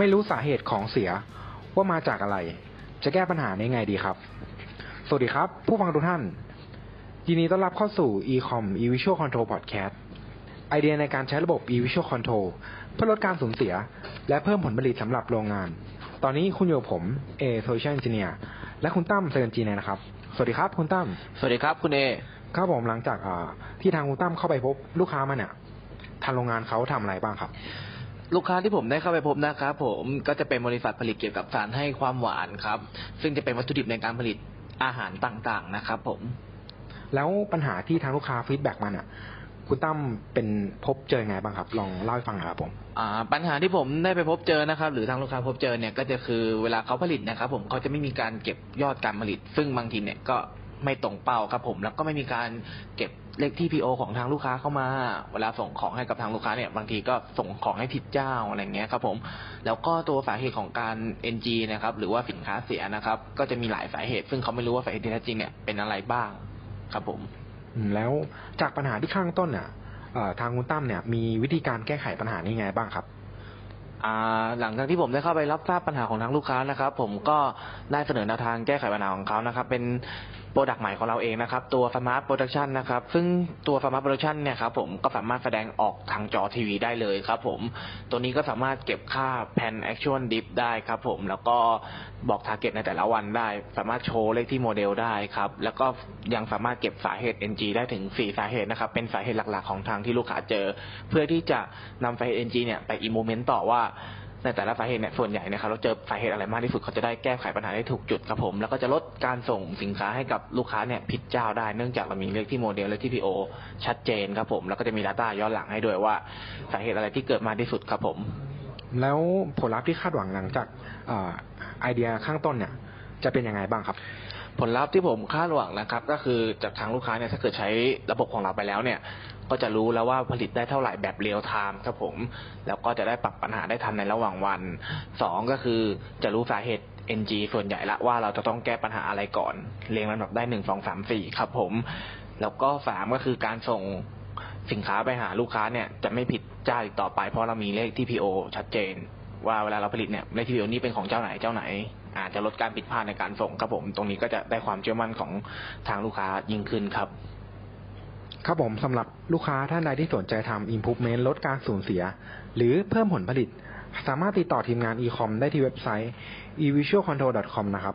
ไม่รู้สาเหตุของเสียว่ามาจากอะไร จะแก้ปัญหาในไงดีครับ สวัสดีครับ ผู้ฟังทุกท่าน ยินดีต้อนรับเข้าสู่ Ecom eVisual Control Podcast ไอเดียในการใช้ระบบ eVisual Control เพื่อลดการสูญเสีย และเพิ่มผลผลิตสำหรับโรงงาน ตอนนี้คุณอยู่กับผม A Solution Engineer และคุณตั้มเซอร์นจีเนนะครับ สวัสดีครับคุณตั้ม สวัสดีครับคุณเอ ครับผมหลังจากอ่าที่ทางคุณตั้มเข้าไปพบลูกค้ามาเนี่ยทางโรงงานเขาทำอะไรบ้างครับ ลูกค้าที่ผมได้เข้าไปพบนะครับผมก็จะเป็นบริษัทผลิตเกี่ยวกับสารให้ความหวานครับ ซึ่งจะเป็นวัตถุดิบในการผลิตอาหารต่างๆนะครับผม แล้วปัญหาที่ทางลูกค้าฟีดแบ็กมาเนี่ยคุณตั้มเป็นพบเจอไงบ้างครับ ลองเล่าให้ฟังหน่อยครับผมอ่าปัญหาที่ผมได้ไปพบเจอนะครับ หรือทางลูกค้าพบเจอเนี่ยก็จะคือเวลาเขาผลิตนะครับ ผมเขาจะไม่มีการเก็บยอดการผลิต ซึ่งบางทีเนี่ยก็ ไม่ตรงเป้าครับผม แล้วก็ไม่มีการเก็บเลขที่ PO ของทางลูกค้าเข้ามา เวลาส่งของให้กับทางลูกค้าเนี่ย บางทีก็ส่งของให้ผิดเจ้าอะไรเงี้ยครับผม แล้วก็ตัวสาเหตุของการ NG นะครับ หรือว่าสินค้าเสียนะครับ ก็จะมีหลายสาเหตุ ซึ่งเขาไม่รู้ว่าสาเหตุที่แท้จริงเนี่ยเป็นอะไรบ้าง ครับผมอืมแล้วจากปัญหาที่ข้างต้นเนี่ยเอ่อทางคุณตั้มเนี่ยมีวิธีการแก้ไขปัญหานี้ไงบ้างครับอ่าหลังจากที่ผมได้เข้าไปรับทราบปัญหาของทางลูกค้านะครับ ผมก็ได้เสนอแนวทางแก้ไขปัญหาของเขานะครับ เป็นโปรดักต์ใหม่ของเราเองนะครับ ตัว Smart Production นะครับ ซึ่งตัว Smart Production เนี่ยครับผมก็สามารถแสดงออกทางจอทีวีได้เลยครับผม ตัวนี้ก็สามารถเก็บค่า Pan Action Dip ได้ครับผม แล้วก็บอก Target ในแต่ละวันได้ สามารถโชว์เลขที่โมเดลได้ครับ แล้วก็ยังสามารถเก็บสาเหตุ NG ได้ถึง 4 สาเหตุนะครับ เป็นสาเหตุหลักๆ ของทางที่ลูกค้าเจอ เพื่อที่จะนำสาเหตุ NG เนี่ยไป implement ต่อว่า ในแต่ละสาเหตุเนี่ยส่วนใหญ่เนะครับเราเจอสาเหตุอะไรมากที่สุดเขาจะได้แก้ไขปัญหาได้ถูกจุดครับผม แล้วก็จะลดการส่งสินค้าให้กับลูกค้าเนี่ยผิดเจ้าได้เนื่องจากเรามีเลขที่โมเดลและที่ PO ชัดเจนครับผมแล้วก็จะมี Data ย้อนหลังให้ด้วยว่าสาเหตุอะไรที่เกิดมากที่สุดครับผม แล้วผลลัพธ์ที่คาดหวังหลังจากเอ่อไอเดียข้างต้นเนี่ย จะเป็นยังไงบ้างครับ ผลลัพธ์ที่ผมคาดหวังนะครับ ก็คือจากทางลูกค้าเนี่ยถ้าเกิดใช้ระบบของเราไปแล้วเนี่ย ก็จะรู้แล้วว่าผลิตได้เท่าไหร่แบบเรียลไทม์ครับผม แล้วก็จะได้ปรับปัญหาได้ทันในระหว่างวันสองก็คือจะรู้สาเหตุ NG ส่วนใหญ่ละว่าเราจะต้องแก้ปัญหาอะไรก่อน เรียงลำดับได้หนึ่งสองสามสี่ครับผม แล้วก็สามก็คือการส่งสินค้าไปหาลูกค้าเนี่ยจะไม่ผิดเจ้าอีกต่อไปเพราะเรามีเลขที่ PO ชัดเจน ว่าเวลาเราผลิตเนี่ยเลขที่ PO นี่เป็นของเจ้าไหนเจ้าไหน อาจจะลดการผิดพลาดในการส่งครับผม ตรงนี้ก็จะได้ความเชื่อมั่นของทางลูกค้ายิ่งขึ้นครับ ครับผมสำหรับลูกค้าท่านใดที่สนใจทำ improvement ลดการสูญเสีย หรือเพิ่มผลผลิต สามารถติดต่อทีมงาน e-com ได้ที่เว็บไซต์ evisualcontrol.com นะครับ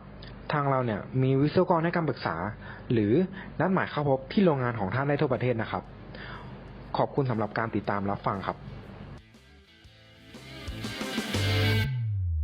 ทางเราเนี่ยมีวิศวกรให้คำปรึกษา หรือนัดหมายเข้าพบที่โรงงานของท่านได้ทั่วประเทศนะครับ ขอบคุณสำหรับการติดตามรับฟังครับ